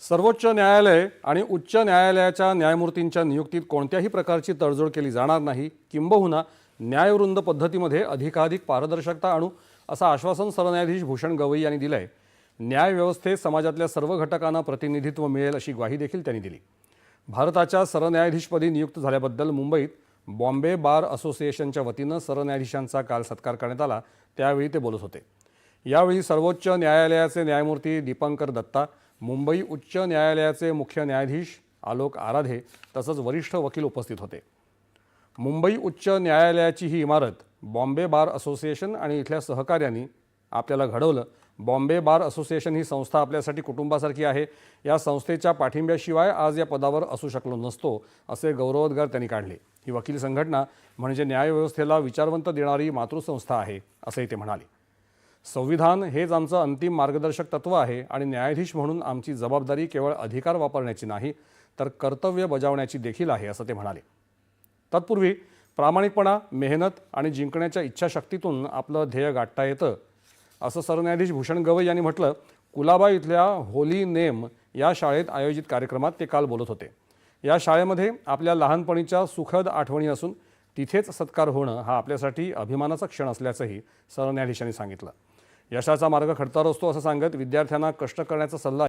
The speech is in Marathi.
सर्वोच्च न्यायालय आणि उच्च न्यायालयाच्या न्यायमूर्तींच्या नियुक्तीत कोणत्याही प्रकारची तडजोड केली जाणार नाही. किंबहुना न्यायवृंद पद्धतीमध्ये अधिकाधिक पारदर्शकता आणू असं आश्वासन सरन्यायाधीश भूषण गवई यांनी दिलंय. न्यायव्यवस्थेत समाजातल्या सर्व घटकांना प्रतिनिधित्व मिळेल अशी ग्वाही देखील त्यांनी दिली. भारताच्या सरन्यायाधीशपदी नियुक्त झाल्याबद्दल मुंबईत बॉम्बे बार असोसिएशनच्या वतीनं सरन्यायाधीशांचा काल सत्कार करण्यात आला. त्यावेळी ते बोलत होते. यावेळी सर्वोच्च न्यायालयाचे न्यायमूर्ती दीपंकर दत्ता मुंबई उच्च न्यायालयाचे मुख्य न्यायाधीश आलोक आराधे तसंच वरिष्ठ वकील उपस्थित होते. मुंबई उच्च न्यायालयाची ही इमारत बॉम्बे बार असोसिएशन आणि इथल्या सहकार्यांनी आपल्याला घडवलं. बॉम्बे बार असोसिएशन ही संस्था आपल्यासाठी कुटुंबासारखी आहे. या संस्थेच्या पाठिंब्याशिवाय आज या पदावर असू शकलो नसतो असे गौरवोद्गार त्यांनी काढले. ही वकील संघटना म्हणजे न्यायव्यवस्थेला विचारवंत देणारी मातृसंस्था आहे असंही ते म्हणाले. संविधान हेच आमचं अंतिम मार्गदर्शक तत्व आहे आणि न्यायाधीश म्हणून आमची जबाबदारी केवळ अधिकार वापरण्याची नाही तर कर्तव्य बजावण्याची देखील आहे असं ते म्हणाले. तत्पूर्वी प्रामाणिकपणा मेहनत आणि जिंकण्याच्या इच्छाशक्तीतून आपलं ध्येय गाठता येतं असं सरन्यायाधीश भूषण गवई यांनी म्हटलं. कुलाबा इथल्या होली नेम या शाळेत आयोजित कार्यक्रमात ते काल बोलत होते. या शाळेमध्ये आपल्या लहानपणीच्या सुखद आठवणी असून तिथेच सत्कार होणं हा आपल्यासाठी अभिमानाचा क्षण असल्याचंही सरन्यायाधीशांनी सांगितलं. यशाचा मार्ग खडतर असतो असं सांगत विद्यार्थ्यांना कष्ट करण्याचा सल्ला